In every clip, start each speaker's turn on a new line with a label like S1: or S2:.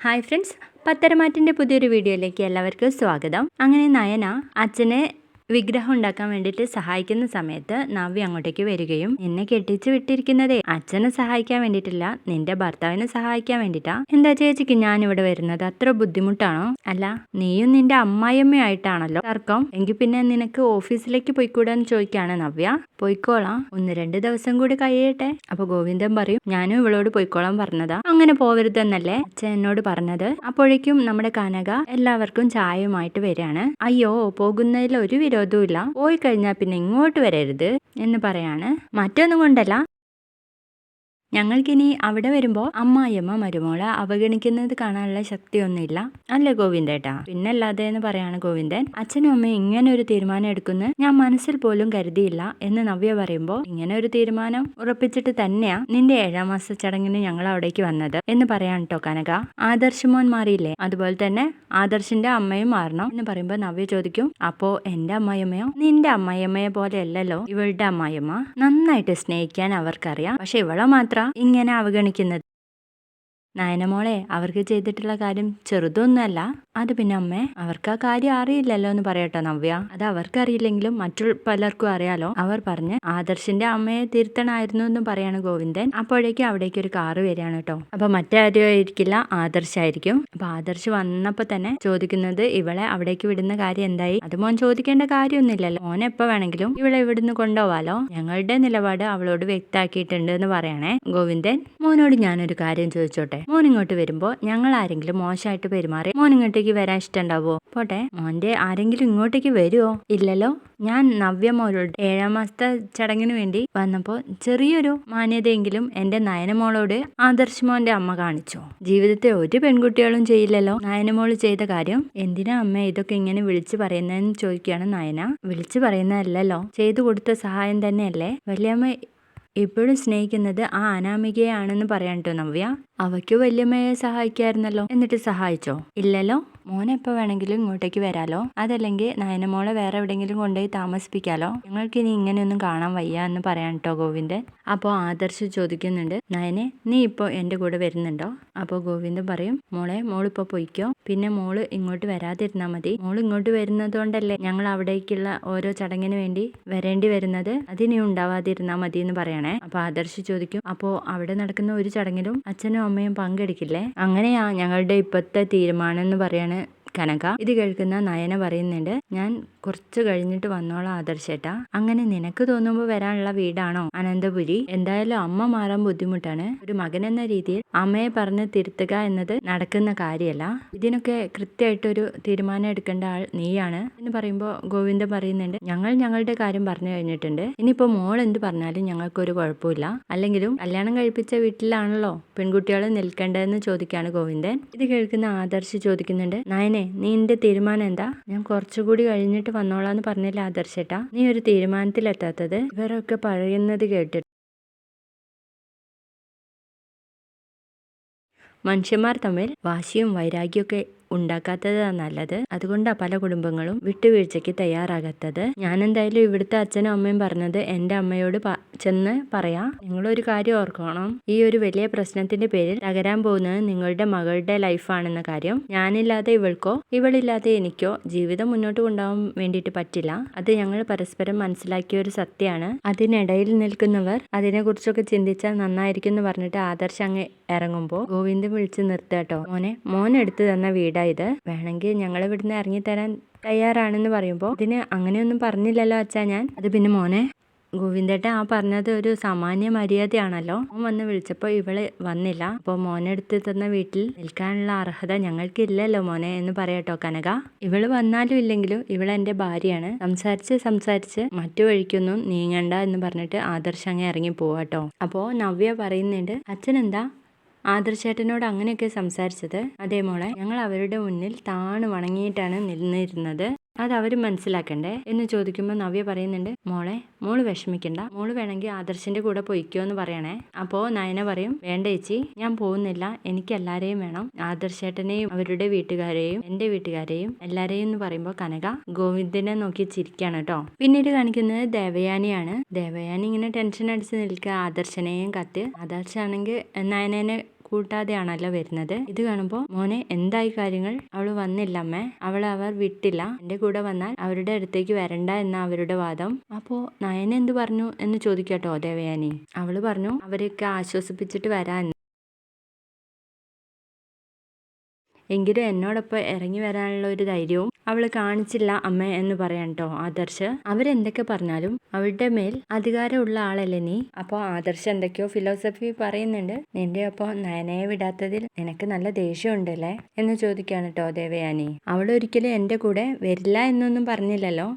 S1: Hi friends പത്തരമാറ്റിന്റെ പുതിയൊരു വീഡിയോയിലേക്ക് എല്ലാവർക്കും സ്വാഗതം. അങ്ങനെ നയന അച്ഛനെ വിഗ്രഹം ഉണ്ടാക്കാൻ വേണ്ടിയിട്ട് സഹായിക്കുന്ന സമയത്ത് നവ്യ അങ്ങോട്ടേക്ക് വരികയും എന്നെ കെട്ടിച്ച് വിട്ടിരിക്കുന്നതേ അച്ഛനെ സഹായിക്കാൻ വേണ്ടിയിട്ടില്ല നിന്റെ ഭർത്താവിനെ സഹായിക്കാൻ വേണ്ടിട്ടാ എന്താ ചേച്ചിക്ക് ഞാൻ ഇവിടെ വരുന്നത്? അത്ര ബുദ്ധിമുട്ടാണോ? അല്ല നീയും നിന്റെ അമ്മായിയമ്മയായിട്ടാണല്ലോ തർക്കം. എങ്കിൽ പിന്നെ നിനക്ക് ഓഫീസിലേക്ക് പോയിക്കൂടാന്ന് ചോദിക്കാണ് നവ്യ. പോയിക്കോളാം. ഒന്ന് രണ്ട് ദിവസം കൂടി കഴിയട്ടെ. അപ്പൊ ഗോവിന്ദൻ പറയും ഞാനും ഇവളോട് പോയിക്കോളാം പറഞ്ഞതാ. അങ്ങനെ പോവരുതെന്നല്ലേ അച്ഛൻ എന്നോട് പറഞ്ഞത്. അപ്പോഴേക്കും നമ്മുടെ കനക എല്ലാവർക്കും ചായയുമായിട്ട് വരികയാണ്. അയ്യോ പോകുന്നതിൽ ഒരു വിരോധവും ഇല്ല പോയി കഴിഞ്ഞാൽ പിന്നെ ഇങ്ങോട്ട് വരരുത് എന്ന് പറയാണ്. മറ്റൊന്നും കൊണ്ടല്ല. ഞങ്ങൾക്കിനി അവിടെ വരുമ്പോൾ അമ്മായിയമ്മ മരുമോളെ അവഗണിക്കുന്നത് കാണാനുള്ള ശക്തിയൊന്നുമില്ല. അല്ലേ ഗോവിന്ദേട്ടാ? പിന്നല്ലാതെ എന്ന് പറയാണ് ഗോവിന്ദൻ അച്ഛനും അമ്മയും ഇങ്ങനെ ഒരു തീരുമാനം എടുക്കുന്നു ഞാൻ മനസ്സിൽ പോലും കരുതിയില്ല എന്ന് നവ്യ പറയുമ്പോൾ ഇങ്ങനെ ഒരു തീരുമാനം ഉറപ്പിച്ചിട്ട് തന്നെയാ നിന്റെ ഏഴാം മാസ ചടങ്ങിന് ഞങ്ങൾ അവിടേക്ക് വന്നത് എന്ന് പറയാണ് കേട്ടോ കനക. ആദർശ് മോൻ മാറിയില്ലേ? അതുപോലെ തന്നെ ആദർശിന്റെ അമ്മയും മാറണം എന്ന് പറയുമ്പോൾ നവ്യ ചോദിക്കും അപ്പോ എന്റെ അമ്മായിയമ്മയോ? നിന്റെ അമ്മായിയമ്മയെ പോലെയല്ലല്ലോ ഇവളുടെ അമ്മായിയമ്മ? നന്നായിട്ട് സ്നേഹിക്കാൻ അവർക്കറിയാം. പക്ഷെ ഇവളെ മാത്രം ഇങ്ങനെ അവഗണിക്കുന്നത്? നയനമോളെ അവർക്ക് ചെയ്തിട്ടുള്ള കാര്യം ചെറുതൊന്നുമല്ല. അത് പിന്നെ അമ്മേ അവർക്ക് ആ കാര്യം അറിയില്ലല്ലോ എന്ന് പറയട്ടോ നവ്യ. അത് അവർക്കറിയില്ലെങ്കിലും മറ്റു പലർക്കും അറിയാലോ. അവർ പറഞ്ഞ് ആദർശിന്റെ അമ്മയെ തിരുത്തണമായിരുന്നു എന്ന് പറയാണ് ഗോവിന്ദൻ. അപ്പോഴേക്കും അവിടേക്ക് ഒരു കാറ് വരികയാണ് കേട്ടോ. അപ്പൊ മറ്റാരും ആയിരിക്കില്ല ആദർശായിരിക്കും അപ്പൊ ആദർശ് വന്നപ്പോ തന്നെ ചോദിക്കുന്നത് ഇവളെ അവിടേക്ക് വിടുന്ന കാര്യം എന്തായി? അത് മോൻ ചോദിക്കേണ്ട കാര്യമൊന്നുമില്ലല്ലോ. മോൻ എപ്പോ വേണമെങ്കിലും ഇവളെ ഇവിടുന്ന് കൊണ്ടുപോവാലോ. ഞങ്ങളുടെ നിലപാട് അവളോട് വ്യക്തമാക്കിയിട്ടുണ്ട് എന്ന് പറയണേ ഗോവിന്ദൻ. മോനോട് ഞാനൊരു കാര്യം ചോദിച്ചോട്ടെ? മോൻ ഇങ്ങോട്ട് വരുമ്പോ ഞങ്ങൾ ആരെങ്കിലും മോശമായിട്ട് പെരുമാറി മോൻ ഇങ്ങോട്ടേക്ക് വരാൻ ഇഷ്ടമുണ്ടാവോ പോട്ടെ. മോന്റെ ആരെങ്കിലും ഇങ്ങോട്ടേക്ക് വരുമോ ഇല്ലല്ലോ. ഞാൻ നവ്യ മോളോട് ഏഴാം മാസത്തെ ചടങ്ങിന് വേണ്ടി വന്നപ്പോൾ ചെറിയൊരു മാന്യതയെങ്കിലും എന്റെ നയനമോളോട് ആദർശ് മോന്റെ അമ്മ കാണിച്ചു. ജീവിതത്തെ ഒരു പെൺകുട്ടികളും ചെയ്യില്ലല്ലോ. നയനമോൾ ചെയ്ത കാര്യം എന്തിനാ അമ്മ ഇതൊക്കെ ഇങ്ങനെ വിളിച്ചു പറയുന്നതെന്ന് ചോദിക്കുകയാണ് നയന. വിളിച്ചു പറയുന്നതല്ലല്ലോ. ചെയ്തു കൊടുത്ത സഹായം തന്നെയല്ലേ? വലിയമ്മ ഇപ്പോഴും സ്നേഹിക്കുന്നത് ആ അനാമികയാണെന്ന് പറയാൻ കേട്ടോ നവ്യ. അവയ്ക്ക് വല്യമ്മയെ സഹായിക്കായിരുന്നല്ലോ. എന്നിട്ട് സഹായിച്ചോ? ഇല്ലല്ലോ. മോനെ എപ്പോ വേണമെങ്കിലും ഇങ്ങോട്ടേക്ക് വരാലോ? അതല്ലെങ്കിൽ നയനമോളെ വേറെ എവിടെയെങ്കിലും കൊണ്ടുപോയി താമസിപ്പിക്കാലോ? ഞങ്ങൾക്ക് ഇനി ഇങ്ങനെയൊന്നും കാണാൻ വയ്യ എന്ന് പറയാൻ കേട്ടോ ഗോവിന്ദൻ. അപ്പോൾ ആദർശ് ചോദിക്കുന്നുണ്ട് നയനെ നീ ഇപ്പോൾ എന്റെ കൂടെ വരുന്നുണ്ടോ? അപ്പോൾ ഗോവിന്ദൻ പറയും മോളെ മോളിപ്പോൾ പൊയ്ക്കോ. പിന്നെ മോൾ ഇങ്ങോട്ട് വരാതിരുന്നാൽ മതി. മോൾ ഇങ്ങോട്ട് വരുന്നതുകൊണ്ടല്ലേ ഞങ്ങൾ അവിടേക്കുള്ള ഓരോ ചടങ്ങിന് വേണ്ടി വരേണ്ടി വരുന്നത്? അതിനി ഉണ്ടാവാതിരുന്നാൽ മതി എന്ന് പറയണേ. അപ്പോൾ ആദർശ് ചോദിക്കും അപ്പോൾ അവിടെ നടക്കുന്ന ഒരു ചടങ്ങിലും അച്ഛനും അമ്മയും പങ്കെടുക്കില്ലേ? അങ്ങനെയാ ഞങ്ങളുടെ ഇപ്പോഴത്തെ തീരുമാനം എന്ന് പറയാണ്. കനക. ഇത് കേൾക്കുന്ന നയന പറയുന്നുണ്ട് ഞാൻ കുറച്ച് കഴിഞ്ഞിട്ട് വന്നോളാം ആദർശേട്ടാ. അങ്ങനെ നിനക്ക് തോന്നുമ്പോൾ വരാനുള്ള വീടാണോ? അനന്തപുരി. എന്തായാലും അമ്മ മാറാൻ ബുദ്ധിമുട്ടാണ്. ഒരു മകൻ എന്ന രീതിയിൽ അമ്മയെ പറഞ്ഞ് തിരുത്തുക എന്നത് നടക്കുന്ന കാര്യമല്ല ഇതിനൊക്കെ കൃത്യമായിട്ടൊരു തീരുമാനം എടുക്കേണ്ട ആൾ നീയാണ്. എന്ന് പറയുമ്പോൾ ഗോവിന്ദ പറയുന്നുണ്ട് ഞങ്ങൾ ഞങ്ങളുടെ കാര്യം പറഞ്ഞു കഴിഞ്ഞിട്ടുണ്ട്. ഇനിയിപ്പോൾ മോൾ എന്ത് പറഞ്ഞാലും ഞങ്ങൾക്കൊരു കുഴപ്പമില്ല. അല്ലെങ്കിലും കല്യാണം കഴിപ്പിച്ച വീട്ടിലാണല്ലോ പെൺകുട്ടികൾ നിൽക്കേണ്ടതെന്ന് ചോദിക്കുകയാണ് ഗോവിന്ദൻ. ഇത് കേൾക്കുന്ന ആദർശ് ചോദിക്കുന്നുണ്ട് നയനെ നീ നിന്റെ തീരുമാനം എന്താ? ഞാൻ കുറച്ചുകൂടി കഴിഞ്ഞിട്ട് വന്നോളാന്ന് പറഞ്ഞില്ല ആദർശേട്ടാ നീ ഒരു തീരുമാനത്തിലെത്താത്തത്? ഇവരൊക്കെ പറയുന്നത് കേട്ടിട്ട്. മനുഷ്യന്മാർ തമ്മിൽ വാശിയും വൈരാഗ്യമൊക്കെ ഉണ്ടാക്കാത്തതാണ് നല്ലത്. അതുകൊണ്ടാണ് പല കുടുംബങ്ങളും വിട്ടുവീഴ്ചയ്ക്ക് തയ്യാറാകാത്തത്. ഞാൻ എന്തായാലും ഇവിടുത്തെ അച്ഛനും അമ്മയും പറഞ്ഞത് എന്റെ അമ്മയോട് ചെന്ന് പറയാം. നിങ്ങളൊരു കാര്യം ഓർക്കണം. ഈ ഒരു വലിയ പ്രശ്നത്തിന്റെ പേരിൽ തകരാൻ പോകുന്നത് നിങ്ങളുടെ മകളുടെ ലൈഫാണെന്ന കാര്യം. ഞാനില്ലാതെ ഇവൾക്കോ ഇവളില്ലാതെ എനിക്കോ ജീവിതം മുന്നോട്ട് കൊണ്ടുപോകാൻ വേണ്ടിയിട്ട് പറ്റില്ല. അത് ഞങ്ങൾ പരസ്പരം മനസ്സിലാക്കിയ ഒരു സത്യമാണ്. അതിനിടയിൽ നിൽക്കുന്നവർ അതിനെക്കുറിച്ചൊക്കെ ചിന്തിച്ചാൽ നന്നായിരിക്കും എന്ന് പറഞ്ഞിട്ട് ആദർശ് അങ്ങ് ഇറങ്ങുമ്പോൾ ഗോവിന്ദൻ വിളിച്ച് നിർത്താട്ടോ മോനെ മോൻ എടുത്തു തന്ന വീട് ഇത് വേണമെങ്കിൽ ഞങ്ങൾ ഇവിടുന്ന് ഇറങ്ങിത്തരാൻ തയ്യാറാണെന്ന് പറയുമ്പോൾ ഇതിന് അങ്ങനെയൊന്നും പറഞ്ഞില്ലല്ലോ അച്ഛാ ഞാൻ. അത് പിന്നെ മോനെ ഗോവിന്ദേട്ട ആ പറഞ്ഞത് ഒരു സാമാന്യ മര്യാദയാണല്ലോ. മോൻ വന്ന് വിളിച്ചപ്പോൾ ഇവൾ വന്നില്ല. അപ്പോൾ മോനെടുത്ത് തന്ന വീട്ടിൽ നിൽക്കാനുള്ള അർഹത ഞങ്ങൾക്കില്ലല്ലോ മോനെ എന്ന് പറയട്ടോ കനക. ഇവൾ വന്നാലും ഇല്ലെങ്കിലും ഇവൾ എന്റെ ഭാര്യയാണ്. സംസാരിച്ച് സംസാരിച്ച് മറ്റു വഴിക്കൊന്നും നീങ്ങണ്ട എന്ന് പറഞ്ഞിട്ട് ആദർശ് അങ്ങ് ഇറങ്ങി പോവാട്ടോ. അപ്പോൾ നവ്യ പറയുന്നുണ്ട് അച്ഛൻ എന്താ ആദർശേട്ടനോട് അങ്ങനെയൊക്കെ സംസാരിച്ചത്. അതേ മോളെ ഞങ്ങൾ അവരുടെ മുന്നിൽ താണു വണങ്ങിയിട്ടാണ് നിന്നിരുന്നത്. അത് അവർ മനസ്സിലാക്കണ്ടേ? എന്ന് ചോദിക്കുമ്പോൾ നവ്യ പറയുന്നുണ്ട് മോളെ മോൾ വിഷമിക്കണ്ട. മോൾ വേണമെങ്കിൽ ആദർശിന്റെ കൂടെ പൊയ്ക്കോ എന്ന് പറയണേ. അപ്പോ നയന പറയും വേണ്ട ചേച്ചി ഞാൻ പോകുന്നില്ല. എനിക്ക് എല്ലാരെയും വേണം. ആദർശേട്ടനെയും അവരുടെ വീട്ടുകാരെയും എന്റെ വീട്ടുകാരെയും എല്ലാരെയും എന്ന് പറയുമ്പോൾ കനക ഗോവിന്ദനെ നോക്കി ചിരിക്കാണ് കേട്ടോ. പിന്നീട് കാണിക്കുന്നത് ദേവയാനിയാണ്. ദേവയാനി ഇങ്ങനെ ടെൻഷൻ അടിച്ച് നിൽക്കുക ആദർശനെയും കത്ത്. ആദർശാണെങ്കിൽ നയനനെ കൂട്ടാതെയാണല്ലോ വരുന്നത്. ഇത് കാണുമ്പോൾ മോനെ എന്തായി കാര്യങ്ങൾ? അവൾ വന്നില്ല അമ്മേ. അവളെ അവർ വിട്ടില്ല. എന്റെ കൂടെ വന്നാൽ അവരുടെ അടുത്തേക്ക് വരണ്ട എന്ന അവരുടെ വാദം. അപ്പോ നയന എന്ത് പറഞ്ഞു എന്ന് ചോദിക്കട്ടോ ദേവയാനി. അവൾ പറഞ്ഞു അവരെയൊക്കെ ആശ്വസിപ്പിച്ചിട്ട് വരാൻ. എങ്കിലും എന്നോടൊപ്പം ഇറങ്ങി വരാനുള്ള ഒരു ധൈര്യവും അവൾ കാണിച്ചില്ല അമ്മ എന്ന് പറയാൻ കേട്ടോ ആദർശ്. അവരെന്തൊക്കെ പറഞ്ഞാലും അവളുടെ മേൽ അധികാരമുള്ള ആളല്ലേ നീ? അപ്പോൾ ആദർശ് എന്തൊക്കെയോ ഫിലോസഫി പറയുന്നുണ്ട്. നിന്റെ ഒപ്പം നയനയെ വിടാത്തതിൽ നിനക്ക് നല്ല ദേഷ്യമുണ്ടല്ലേ? എന്ന് ചോദിക്കുകയാണ് കേട്ടോ ദേവയാനി. അവൾ ഒരിക്കലും എന്റെ കൂടെ വരില്ല എന്നൊന്നും പറഞ്ഞില്ലല്ലോ?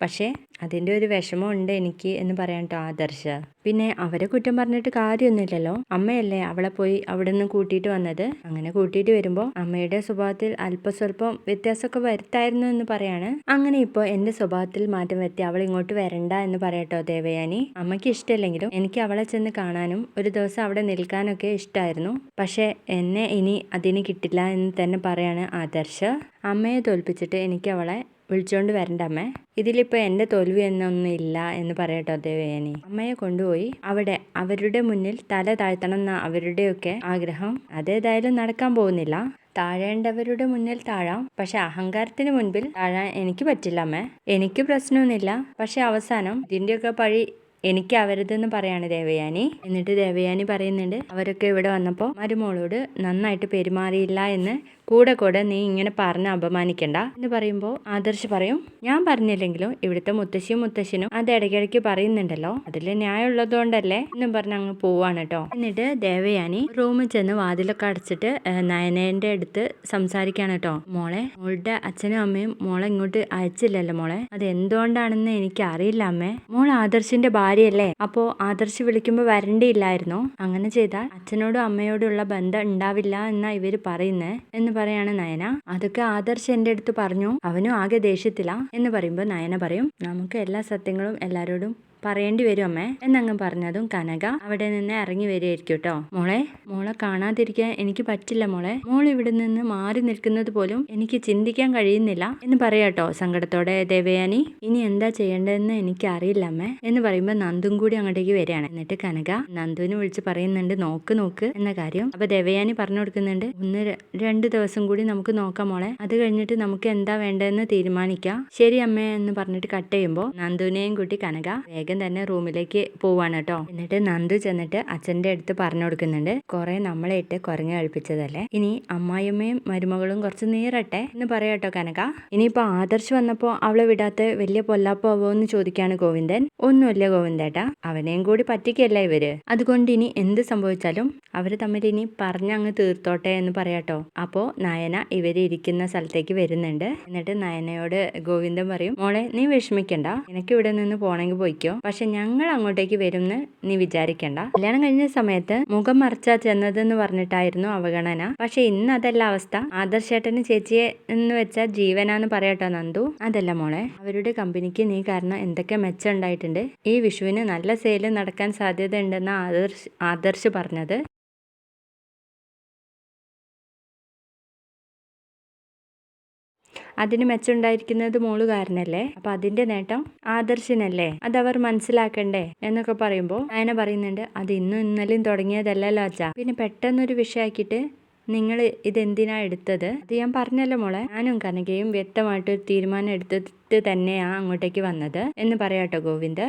S1: പക്ഷേ അതിന്റെ ഒരു വിഷമമുണ്ട് എനിക്ക് എന്ന് പറയാൻ കേട്ടോ ആദർശ. പിന്നെ അവരെ കുറ്റം പറഞ്ഞിട്ട് കാര്യമൊന്നുമില്ലല്ലോ. അമ്മയല്ലേ അവളെ പോയി അവിടെ നിന്ന് കൂട്ടിയിട്ട് വന്നത്? അങ്ങനെ കൂട്ടിയിട്ട് വരുമ്പോൾ അമ്മയുടെ സ്വഭാവത്തിൽ അല്പസ്വല്പം വ്യത്യാസമൊക്കെ വരുത്തായിരുന്നു എന്ന് പറയാണ്. അങ്ങനെ ഇപ്പോൾ എന്റെ സ്വഭാവത്തിൽ മാറ്റം വരുത്തി അവൾ ഇങ്ങോട്ട് വരണ്ട എന്ന് പറയട്ടോ ദേവയാനി. അമ്മയ്ക്ക് ഇഷ്ടമല്ലെങ്കിലും എനിക്ക് അവളെ ചെന്ന് കാണാനും ഒരു ദിവസം അവിടെ നിൽക്കാനൊക്കെ ഇഷ്ടമായിരുന്നു. പക്ഷേ എന്നെ ഇനി അതിന് കിട്ടില്ല എന്ന് തന്നെ പറയാണ് ആദർശ്. അമ്മയെ തോൽപ്പിച്ചിട്ട് എനിക്ക് അവളെ വിളിച്ചോണ്ട് വരണ്ട അമ്മേ. ഇതിലിപ്പോ എന്റെ തോൽവി എന്നൊന്നും ഇല്ല എന്ന് പറയട്ടോ ദേവയാനി അമ്മയെ കൊണ്ടുപോയി അവിടെ അവരുടെ മുന്നിൽ തല താഴ്ത്തണം എന്ന അവരുടെയൊക്കെ ആഗ്രഹം. അതേതായാലും നടക്കാൻ പോകുന്നില്ല. താഴേണ്ടവരുടെ മുന്നിൽ താഴാം. പക്ഷെ അഹങ്കാരത്തിന് മുൻപിൽ താഴാൻ എനിക്ക് പറ്റില്ല അമ്മേ. എനിക്ക് പ്രശ്നമൊന്നുമില്ല. പക്ഷെ അവസാനം ഇതിന്റെയൊക്കെ പഴി എനിക്ക് അവരുതെന്ന് പറയാണ് ദേവയാനി എന്നിട്ട് ദേവയാനി പറയുന്നുണ്ട് അവരൊക്കെ ഇവിടെ വന്നപ്പോൾ മരുമോളോട് നന്നായിട്ട് പെരുമാറിയില്ല എന്ന്. കൂടെ കൂടെ നീ ഇങ്ങനെ പറഞ്ഞ് അപമാനിക്കണ്ട. എന്ന് പറയുമ്പോൾ ആദർശ് പറയും ഞാൻ പറഞ്ഞില്ലെങ്കിലും ഇവിടുത്തെ മുത്തശ്ശിയും മുത്തശ്ശനും അത് ഇടയ്ക്കിടയ്ക്ക് പറയുന്നുണ്ടല്ലോ. അതിൽ ന്യായമുള്ളതുകൊണ്ടല്ലേ എന്നും പറഞ്ഞ് അങ്ങ് പോവാണ് കേട്ടോ എന്നിട്ട് ദേവയാനി റൂമിൽ ചെന്ന് വാതിലൊക്കെ അടച്ചിട്ട് നയനേന്റെ അടുത്ത് സംസാരിക്കാണ് കേട്ടോ മോളെ മോളുടെ അച്ഛനും അമ്മയും മോളെ ഇങ്ങോട്ട് അയച്ചില്ലല്ലോ മോളെ. അത് എന്തുകൊണ്ടാണെന്ന് എനിക്ക് അറിയില്ല അമ്മേ. മോൾ ആദർശിന്റെ ഭാര്യയല്ലേ? അപ്പോ ആദർശ് വിളിക്കുമ്പോൾ വരണ്ടിയില്ലായിരുന്നോ? അങ്ങനെ ചെയ്താൽ അച്ഛനോടും അമ്മയോടുള്ള ബന്ധം ഉണ്ടാവില്ല എന്നാ ഇവർ പറയുന്നേ എന്ന് പറയാണ് നയന. അതൊക്കെ ആദർശ് എന്റെ അടുത്ത് പറഞ്ഞു. അവനും ആകെ ദേഷ്യത്തിലാ എന്ന് പറയുമ്പോൾ നയന പറയും. നമുക്ക് എല്ലാ സത്യങ്ങളും എല്ലാരോടും പറയേണ്ടി വരും അമ്മേ. എന്നങ്ങ് പറഞ്ഞതും കനക അവിടെ നിന്ന് ഇറങ്ങി വരികയായിരിക്കും കേട്ടോ. മോളെ മോളെ കാണാതിരിക്കാൻ എനിക്ക് പറ്റില്ല മോളെ. മോൾ ഇവിടെ നിന്ന് മാറി നിൽക്കുന്നത് പോലും എനിക്ക് ചിന്തിക്കാൻ കഴിയുന്നില്ല എന്ന് പറയാട്ടോ സങ്കടത്തോടെ ദേവയാനി ഇനി എന്താ ചെയ്യേണ്ടതെന്ന് എനിക്ക് അറിയില്ല അമ്മേ എന്ന് പറയുമ്പോൾ നന്ദും കൂടി അങ്ങോട്ടേക്ക് വരികയാണ്. എന്നിട്ട് കനക നന്ദുവിനെ വിളിച്ച് പറയുന്നുണ്ട് നോക്ക് നോക്ക് എന്ന കാര്യം. അപ്പൊ ദേവയാനി പറഞ്ഞു കൊടുക്കുന്നുണ്ട് ഒന്ന് രണ്ട് ദിവസം കൂടി നമുക്ക് നോക്കാം മോളെ. അത് കഴിഞ്ഞിട്ട് നമുക്ക് എന്താ വേണ്ടതെന്ന് തീരുമാനിക്കാം. ശരി അമ്മേ എന്ന് പറഞ്ഞിട്ട് കട്ട് ചെയ്യുമ്പോൾ നന്ദുവിനെയും കൂട്ടി കനക വേഗം തന്നെ റൂമിലേക്ക് പോവാണ് കേട്ടോ. എന്നിട്ട് നന്ദു ചെന്നിട്ട് അച്ഛന്റെ അടുത്ത് പറഞ്ഞു കൊടുക്കുന്നുണ്ട് കുറെ നമ്മളെ ഇട്ട് കുറഞ്ഞു ഇനി അമ്മായിയമ്മയും മരുമകളും കുറച്ച് നീറട്ടെ? എന്ന് പറയാട്ടോ കനക. ഇനിയിപ്പോ ആദർശ് വന്നപ്പോൾ അവളെ വിടാത്ത വലിയ പൊല്ലാപ്പാവോ എന്ന് ചോദിക്കാണ് ഗോവിന്ദൻ. ഒന്നുമില്ല ഗോവിന്ദേട്ടാ അവനെയും കൂടി പറ്റിക്കല്ല ഇവർ? അതുകൊണ്ട് ഇനി എന്ത് സംഭവിച്ചാലും അവർ തമ്മിൽ ഇനി പറഞ്ഞങ്ങ് തീർത്തോട്ടെ എന്ന് പറയാട്ടോ അപ്പോൾ നയന ഇവർ ഇരിക്കുന്ന സ്ഥലത്തേക്ക് വരുന്നുണ്ട്. എന്നിട്ട് നയനയോട് ഗോവിന്ദൻ പറയും മോളെ നീ വിഷമിക്കണ്ട. എനിക്ക് ഇവിടെ നിന്ന് പോണെങ്കിൽ പോയിക്കോ. പക്ഷെ ഞങ്ങൾ അങ്ങോട്ടേക്ക് വരുമെന്ന് നീ വിചാരിക്കണ്ട. കല്യാണം കഴിഞ്ഞ സമയത്ത് മുഖം മറച്ചാ ചെന്നതെന്ന് പറഞ്ഞിട്ടായിരുന്നു അവഗണന. പക്ഷെ ഇന്ന് അതല്ല അവസ്ഥ. ആദർശേട്ടന് ചേച്ചിയെ എന്ന് വെച്ചാൽ ജീവനാന്ന് പറയട്ടോ നന്ദു. അതല്ല മോളെ അവരുടെ കമ്പനിക്ക് നീ കാരണം എന്തൊക്കെ മെച്ചം ഉണ്ടായിട്ടുണ്ട്? ഈ വിഷുവിന് നല്ല സെയിൽ നടക്കാൻ സാധ്യത ഉണ്ടെന്ന് ആദർശ് ആദർശ് പറഞ്ഞത്. അതിന് മെച്ചമുണ്ടായിരിക്കുന്നത് മോൾ കാരനല്ലേ അപ്പൊ അതിന്റെ നേട്ടം ആദർശിനല്ലേ? അതവർ മനസ്സിലാക്കണ്ടേ? എന്നൊക്കെ പറയുമ്പോൾ നയന പറയുന്നുണ്ട് അത് ഇന്നും ഇന്നലെയും തുടങ്ങിയതല്ലല്ലോ അച്ഛ പിന്നെ പെട്ടെന്നൊരു വിഷയമാക്കിയിട്ട് നിങ്ങൾ ഇതെന്തിനാ എടുത്തത്? അത് ഞാൻ പറഞ്ഞല്ലോ മോളെ. ഞാനും കനകയും വ്യക്തമായിട്ട് ഒരു തീരുമാനം എടുത്തിട്ട് തന്നെയാണ് അങ്ങോട്ടേക്ക് വന്നത്. എന്ന് പറയാട്ടോ ഗോവിന്ദ്.